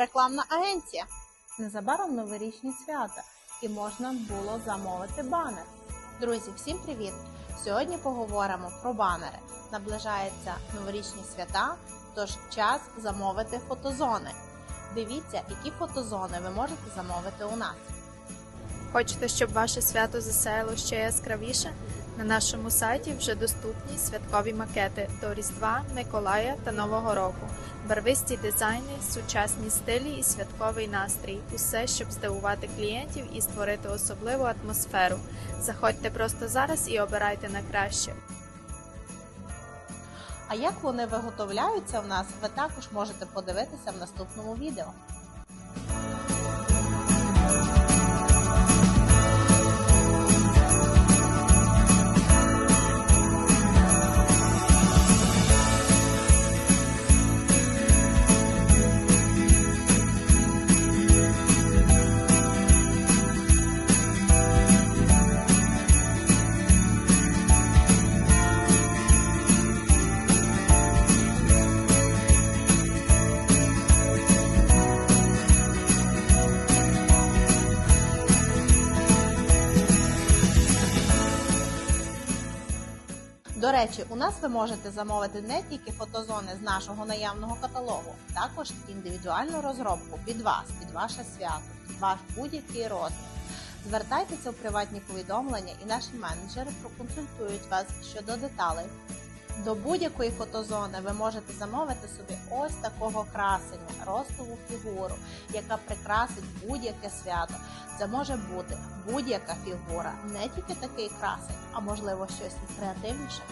рекламна агенція. Незабаром новорічні свята, і можна було замовити банер. Друзі, всім привіт! Сьогодні поговоримо про банери. Наближаються новорічні свята, тож час замовити фотозони. Дивіться, які фотозони ви можете замовити у нас. Хочете, щоб ваше свято засяяло ще яскравіше? На нашому сайті вже доступні святкові макети до Різдва, Миколая та Нового року, барвисті дизайни, сучасні стилі і святковий настрій. Усе, щоб здивувати клієнтів і створити особливу атмосферу. Заходьте просто зараз і обирайте на краще. А як вони виготовляються в нас, ви також можете подивитися в наступному відео. До речі, у нас ви можете замовити не тільки фотозони з нашого наявного каталогу, також індивідуальну розробку під вас, під ваше свято, під ваш будь-який розмір. Звертайтеся у приватні повідомлення, і наші менеджери проконсультують вас щодо деталей. До будь-якої фотозони ви можете замовити собі ось такого красення, ростову фігуру, яка прикрасить будь-яке свято. Це може бути будь-яка фігура, не тільки такий красень, а можливо щось креативніше.